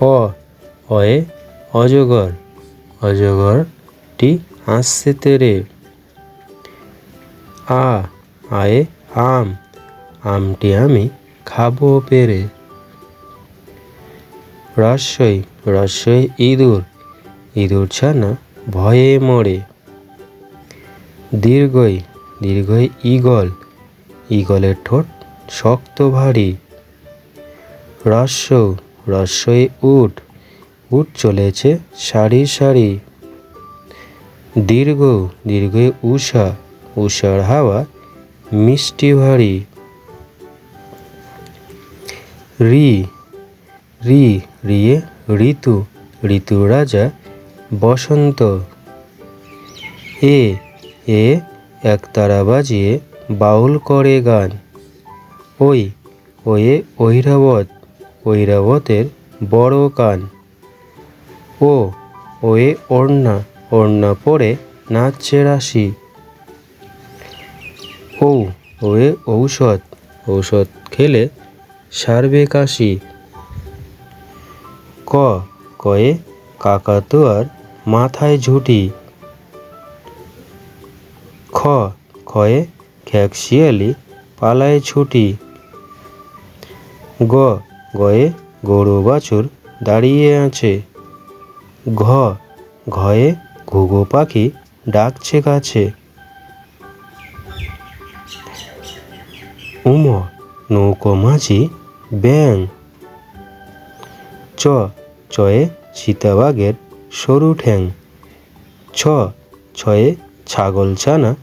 অ, অয়ে, অজগর। অজগরটি আসছে তেরে। আ, আয়ে, আম। আমটি আমি খাব পেরে। রস্যই রস্যই ইঁদুর। ইঁদুর ছানা ভয়ে মরে। দীর্ঘই দীর্ঘই ঈগল। ঈগলের ঠোঁট শক্ত ভারী। রস্য রস্যই উট উট চলেছে সারি সারি। দীর্ঘ দীর্ঘই উষা উষার হাওয়া মিষ্টি ভারী। রি রি, রিয়ে ঋতু ঋতু রাজা বসন্ত। এ এ একতারা বাজিয়ে বাউল করে গান। ওই, ওয়ে ঐরাবত। ঐরাবতের বড় কান। ও, ওয়ে ওড়না ওড়না পরে নাচছে রাশি। ও ওয়ে ঔষধ ঔষধ খেলে সারবে কাশি। ক, কয়ে কাকাতুয়ার মাথায় ঝুটি। খ খয়ে খ্যাকশিয়ালি পালায় ছুটি। গ গয়ে গরু বাছুর দাঁড়িয়ে আছে। ঘ, ঘয়ে ঘুঘু পাখি ডাকছে কাছে। উম, নৌকো মাঝি ব্যাং। চ চয়ে চিতাবাঘের সরু ঠ্যাং। ছ, ছয়ে ছাগল ছানা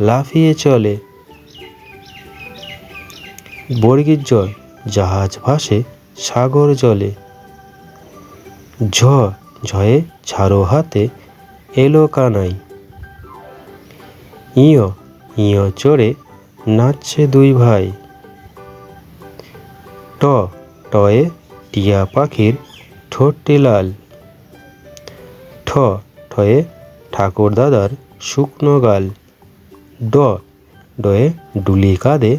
লাফিয়ে চলে। বর্গীর জয় জাহাজ ভাসে সাগর জলে। ঝ, ঝয়ে ঝাড়ো হাতে এলো কানাই। ইয় ইয় চড়ে নাচছে দুই ভাই। ট, টয়ে টিয়া পাখির ঠোঁটটি লাল। ঠ, ঠয়ে ঠাকুর দাদার শুকনো গাল। ড, ডয়ে ডুলি কাঁধে